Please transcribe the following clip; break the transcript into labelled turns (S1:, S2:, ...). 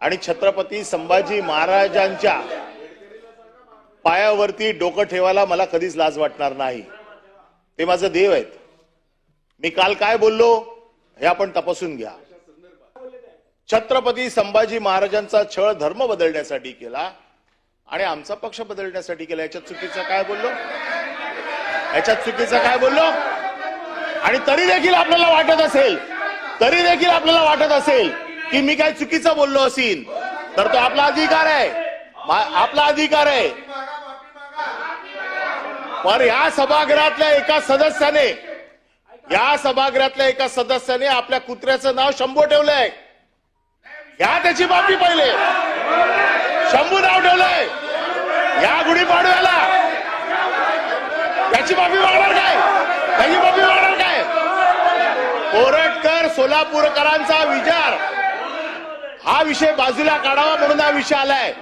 S1: आणि छत्रपती संभाजी महाराजांच्या पायावरती डोकं ठेवायला मला कधीच लाज वाटणार नाही. ते माझं देव आहेत. मी काल काय बोललो हे आपण तपासून घ्या. छत्रपती संभाजी महाराजांचा छळ धर्म बदलण्यासाठी केला आणि आमचा पक्ष बदलण्यासाठी केला. याच्यात चुकीचं काय बोललो? याच्यात चुकीचं काय बोललो? आणि तरी देखील आपल्याला वाटत असेल तरी देखील आपल्याला वाटत असेल की मी काय चुकीचं बोललो असेल तर तो आपला अधिकार आहे. आपला अधिकार आहे. पण या सभागृहातल्या एका सदस्याने या सभागृहातल्या एका सदस्याने आपल्या कुत्र्याचं नाव शंभू ठेवलंय. ह्या त्याची बाबी पहिले. शंभू नाव ठेवलंय. या गुढीपाडव्याला त्याची बाबी मागणार काय? त्याची बाबी मागणार काय? कोरटकर सोलापूरकरांचा विचार. हा विषय बाजूला काढावा म्हणून हा विषय आलाय.